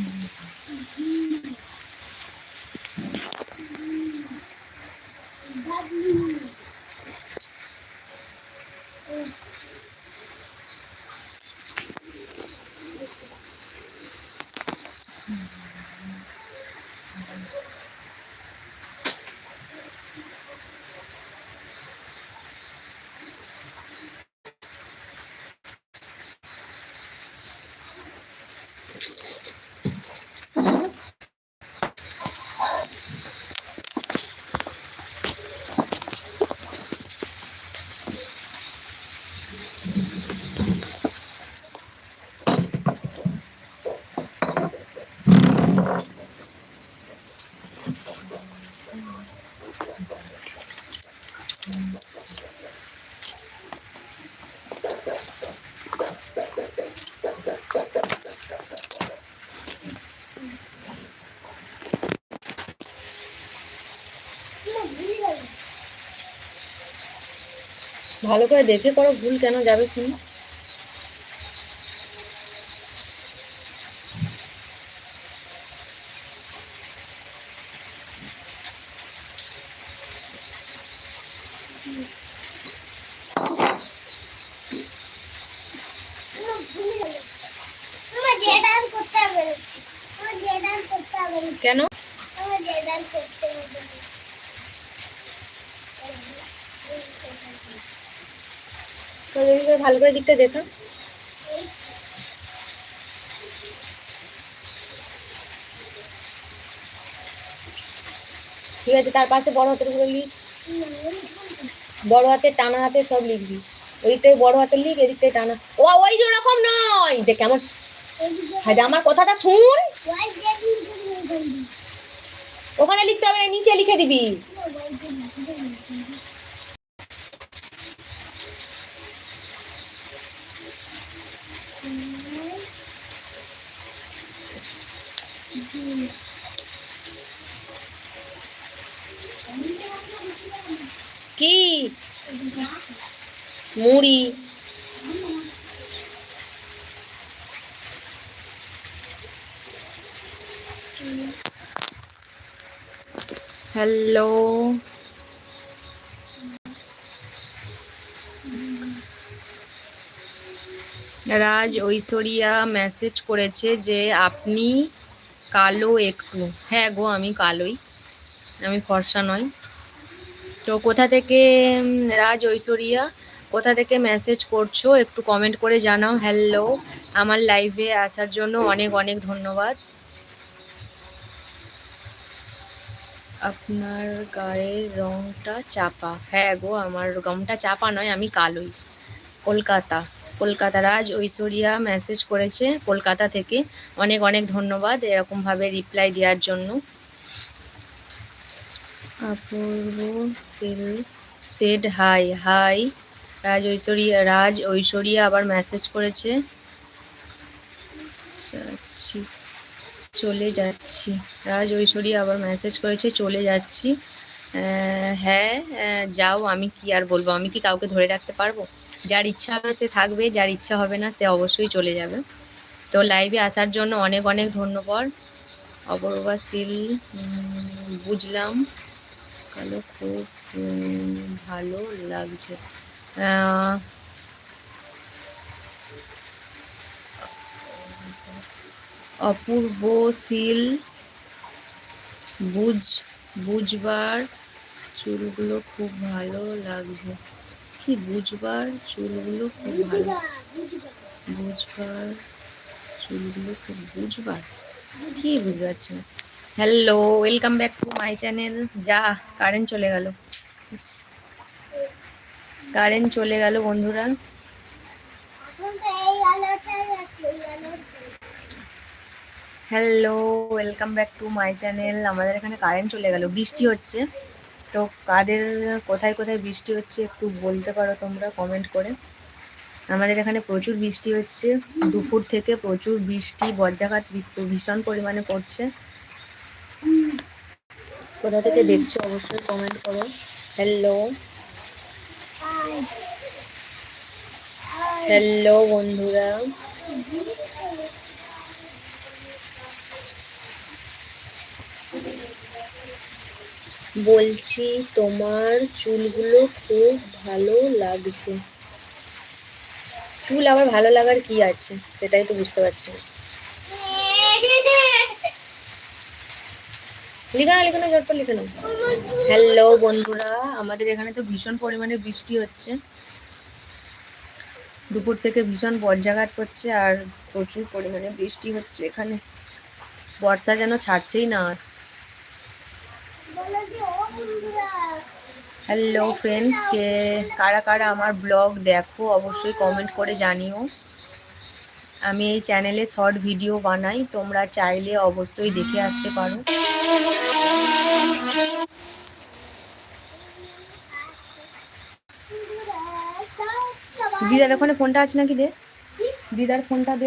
Mm-hmm. ভালো করে দেখে করো ভুল কেন যাবে শুনি। আমার যে ডান্স করতে হবে আমার যে ডান্স করতে হবে কেন আমার যে ডান্স করতে হবে তো দেখি করে ভালো করে দিকটা দেখা। ঠিক আছে, তার পাশে বড় হাতের উপরে লিখ। বড় হাতে, টানা হাতে সব লিখবি। ওইটাই বড় হাতের লিখ, এদিকটাই টানা। ও, ওই যে ওরকম নয়। দেখ কেমন। হ্যাঁ আমার কথাটা শুন। ওখানে লিখতে হবে নিচে লিখে দিবি। কি? মুড়ি। হ্যালো। রাজ ঐশ্বরিয়া মেসেজ করেছে যে আপনি কালো একটু। হ্যাঁ গো, আমি কালোই। আমি ফর্সা নই। তো কোথা থেকে রাজ ঐশ্বরিয়া, কোথা থেকে মেসেজ করছ একটু কমেন্ট করে জানাও। হ্যালো আমার লাইভে আসার জন্য অনেক অনেক ধন্যবাদ। আপনার গায়ের রংটা চাপা। হ্যাঁ গো, আমার রংটা চাপা নয়, আমি কালোই। কলকাতা। কলকাতা রাজ ঐশ্বরিয়া মেসেজ করেছে কলকাতা থেকে। অনেক অনেক ধন্যবাদ এরকমভাবে রিপ্লাই দেওয়ার জন্য। Apurba sell said hi hi Raj Aishwarya Raj Aishwarya আবার মেসেজ করেছে। যাচ্ছি, চলে যাচ্ছি। রাজ ঐশ্বরিয়া আবার মেসেজ করেছে, চলে যাচ্ছি। হ্যাঁ যাও, আমি কি আর বলব? আমি কি কাউকে ধরে রাখতে পারব? যার ইচ্ছা হবে সে থাকবে যার ইচ্ছা হবে না সে অবশ্যই চলে যাবে। তো লাইভে আসার জন্য অনেক অনেক ধন্যবাদ। অপূর্বা সিল উম, বুঝলাম। কালো খুব ভালো লাগছে। আহ, অপূর্ব সিল বুঝ বুঝবার চুলগুলো খুব ভালো লাগছে। কি বুঝবার চুলগুলো খুব ভালো। বুঝবার চুলগুলো খুব বুঝবার। কি বুঝতে পারছি না hello welcome back to my channel যা কারেন্ট চলে গেল। কারেন্ট চলে গেল, বন্ধুরা। Hello welcome back to my channel আমাদের এখানে কারেন্ট চলে গেল। বৃষ্টি হচ্ছে। তো কাদের কোথায় কোথায় বৃষ্টি হচ্ছে একটু বলতে পারো তোমরা কমেন্ট করে। আমাদের এখানে প্রচুর বৃষ্টি হচ্ছে দুপুর থেকে প্রচুর বৃষ্টি বজ্রাঘাত ভীষণ পরিমাণে পড়ছে। কোথা থেকে দেখছ অবশ্যই কমেন্ট করো। হ্যালো হ্যালো বন্ধুরা। বলছি, তোমার চুলগুলো খুব ভালো লাগছে। চুল আবার ভালো লাগার কি আছে, সেটাই তো বুঝতে পারছি না। লিখে না লিখে না, ঝটপট লিখে নাও। হ্যালো বন্ধুরা, আমাদের এখানে তো ভীষণ পরিমাণে বৃষ্টি হচ্ছে। দুপুর থেকে ভীষণ বজ্রাঘাত করছে আর প্রচুর পরিমাণে বৃষ্টি হচ্ছে এখানে। বর্ষা যেন ছাড়ছেই না আর। হ্যালো ফ্রেন্ডস কে, কারা কারা আমার ব্লগ দেখো, অবশ্যই কমেন্ট করে জানিও। আমি এই চ্যানেলে শর্ট ভিডিও বানাই, তোমরা চাইলে অবশ্যই দেখে আসতে পারো। দিদার ওখানে ফোনটা আছে নাকি দে? দিদার ফোনটা দে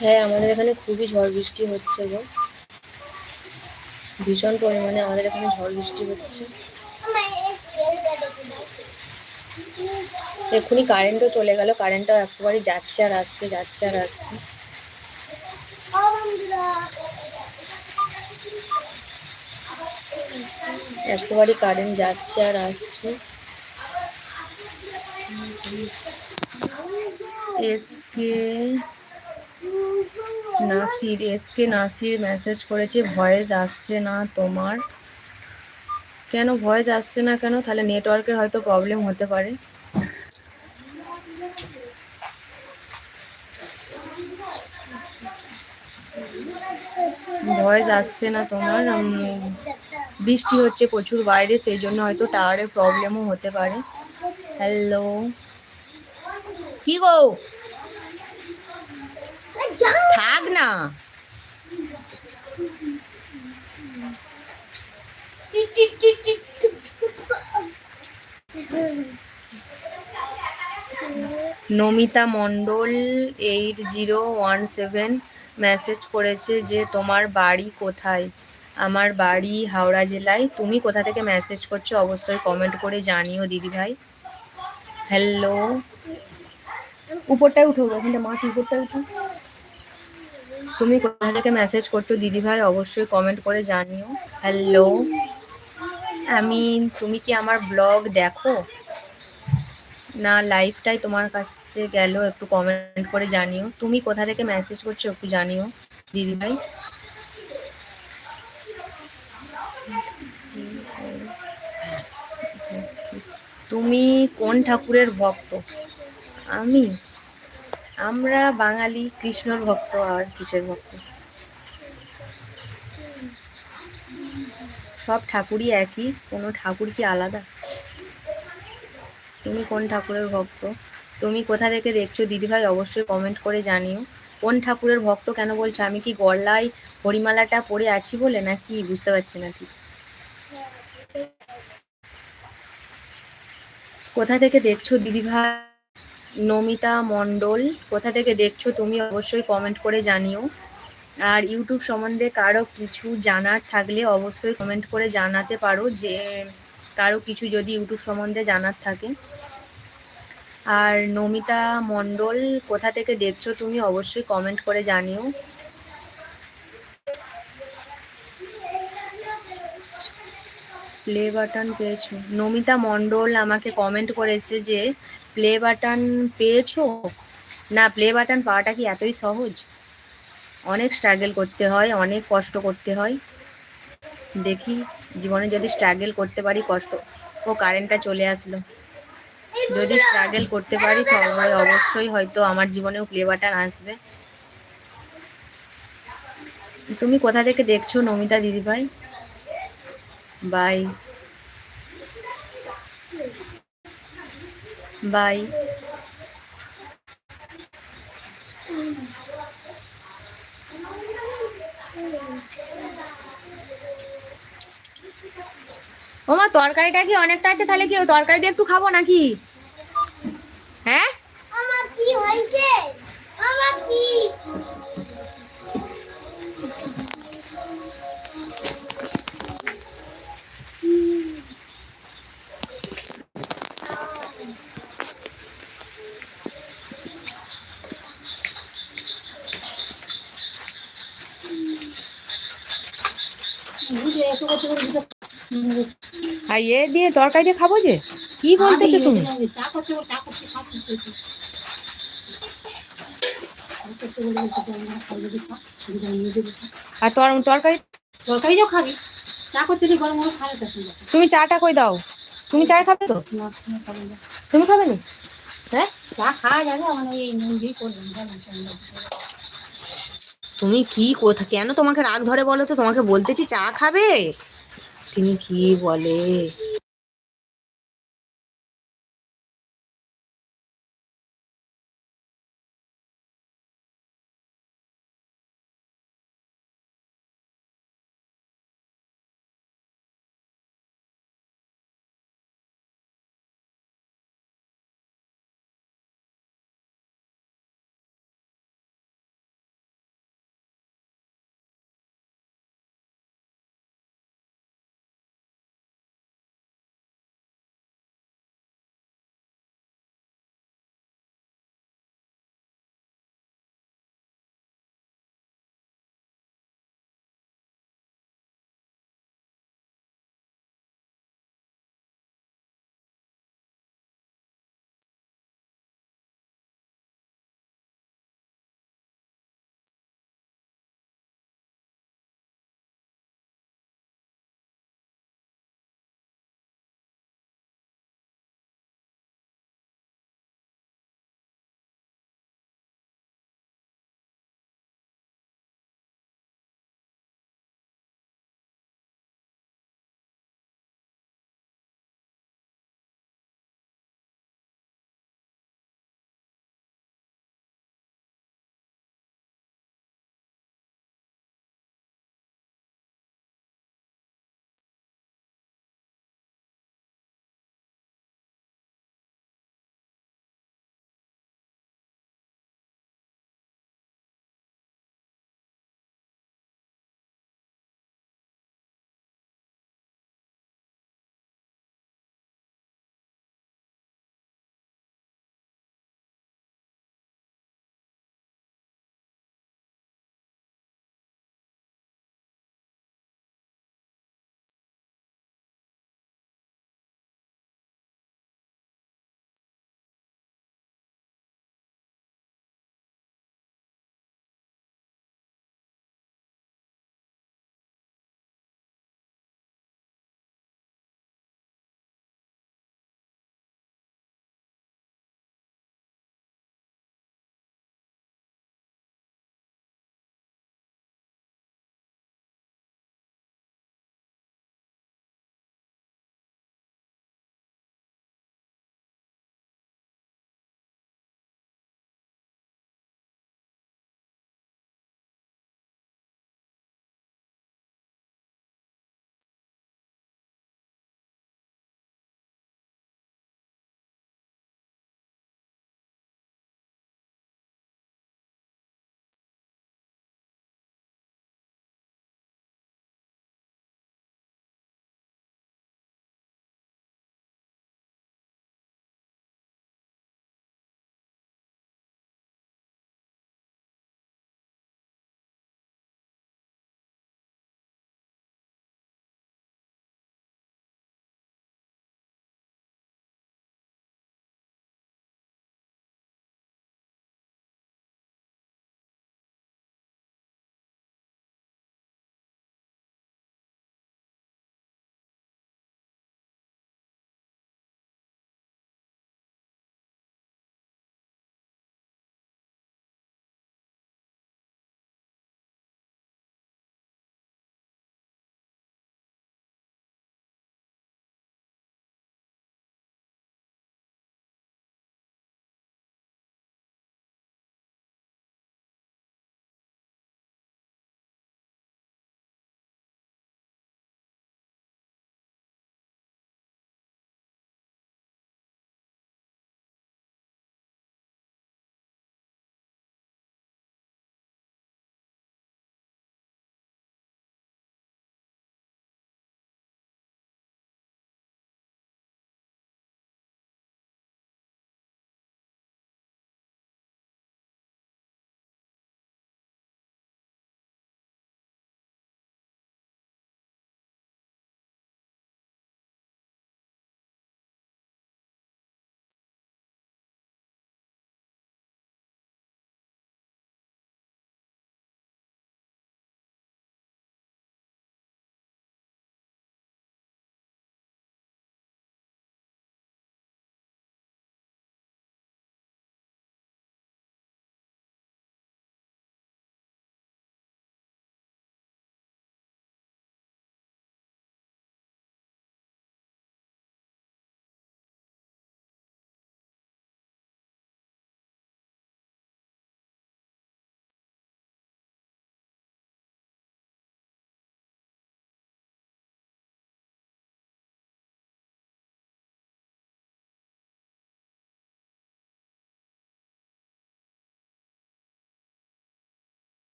হ্যাঁ আমাদের এখানে খুবই ঝড় বৃষ্টি হচ্ছে গো। ভীষণ পরিমাণে আমাদের এখানে ঝড় বৃষ্টি হচ্ছে। এক্ষুনি কারেন্টও চলে গেল কারেন্টটাও একশো বারই যাচ্ছে আর আসছে, যাচ্ছে আর আসছে। ও একশো বারই কারেন্ট যাচ্ছে আর আসছে। SK Nasir SK Nasir message করেছে ভয়েস আসছে না তোমার। কেন ভয়েস আসছে না কেন? তাহলে নেটওয়ার্কের হয়তো প্রবলেম হতে পারে। ভয়েস আসছে না তোমার বৃষ্টি হচ্ছে প্রচুর বাইরে, সেই জন্য হয়তো টাওয়ারের প্রবলেমও হতে পারে। হ্যালো কি গো? থাক না। Namita Mondal eight zero one seven message করেছে যে, তোমার বাড়ি কোথায়? আমার বাড়ি হাওড়া জেলায়। তুমি কোথা থেকে মেসেজ করছ? অবশ্যই কমেন্ট করে জানিও, দিদিভাই। হ্যালো? উপরটায় উঠো ওখানটা মাছ উপরটায় উঠো। তুমি কোথা থেকে মেসেজ করছ? দিদিভাই, অবশ্যই কমেন্ট করে জানিও। হ্যালো আমি তুমি কি আমার ব্লগ দেখো? না লাইফটাই তোমার কাছে গেল, একটু কমেন্ট করে জানিও। তুমি কোথা থেকে মেসেজ করছ একটু জানিও, দিদিভাই। তুমি কোন ঠাকুরের ভক্ত? আমি? আমরা বাঙালি, কৃষ্ণর ভক্ত আর কিসের ভক্ত? সব ঠাকুরই একই, কোনো ঠাকুর কি আলাদা? তুমি কোন ঠাকুরের ভক্ত? তুমি কোথা থেকে দেখছ? দিদিভাই অবশ্যই কমেন্ট করে জানিও। কোন ঠাকুরের ভক্ত কেন বলছো? আমি কি গলায় হরিমালাটা পরে আছি বলে নাকি বুঝতে পারছি না ঠিক? কোথা থেকে দেখছ দিদিভাই? নমিতা মণ্ডল, কোথা থেকে দেখছ তুমি অবশ্যই কমেন্ট করে জানিও। আর ইউটিউব সম্বন্ধে কারও কিছু জানার থাকলে অবশ্যই কমেন্ট করে জানাতে পারো যে, কারও কিছু যদি ইউটিউব সম্বন্ধে জানার থাকে। আর নমিতা মণ্ডল, কোথা থেকে দেখছ তুমি অবশ্যই কমেন্ট করে জানিও। প্লে বাটন পেয়েছ? নমিতা মণ্ডল আমাকে কমেন্ট করেছে যে প্লে বাটন পেয়েছ? না প্লে বাটন পাওয়াটা কি এতই সহজ? অনেক স্ট্রাগল করতে হয়, অনেক কষ্ট করতে হয়। দেখি, জীবনে যদি স্ট্রাগল করতে পারি, কষ্ট ও কারেন্টটা চলে আসলো। যদি স্ট্রাগল করতে পারি তবে অবশ্যই হয়তো আমার জীবনেও প্লে বাটন আসবে। তুমি কোথা থেকে দেখছ নমিতা দিদিভাই? বাই। বাই। ওমা তরকারিটা কি অনেকটা আছে? তাহলে কি তরকারি দিয়ে একটু খাব নাকি? তরকারি দিয়ে খাব যে? কি বলতেছো তুমি? আর তর তরকারি? তরকারি যাও খাবি। চা করতে গরম গরম খাবে তুমি চাটা কই দাও? তুমি চা খাবে তো? তুমি খাবে না। হ্যাঁ? চা খাওয়া যাবে আমার ওই নুন দিয়ে করবেন তুমি কি কোথা কেন তোমাকে রাগ ধরে বলো তো? তোমাকে বলতেছি চা খাবে? তিনি কি বলে?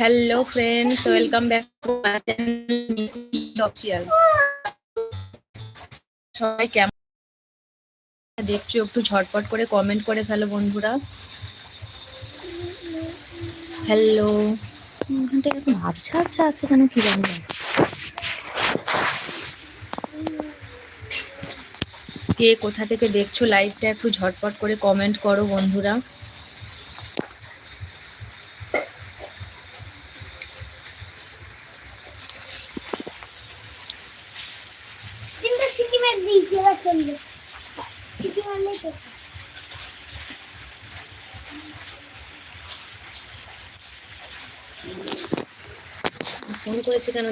Hello friends welcome back to my channel official সবাই কেমন? দেখছ একটু ঝটপট করে কমেন্ট করে ফেলো বন্ধুরা। হ্যালো ওখানটা এরকম আবছা আবছা আছে কেন কি জানি। কে কোথা থেকে দেখছ লাইভটা একটু ঝটপট করে কমেন্ট করো বন্ধুরা। কেন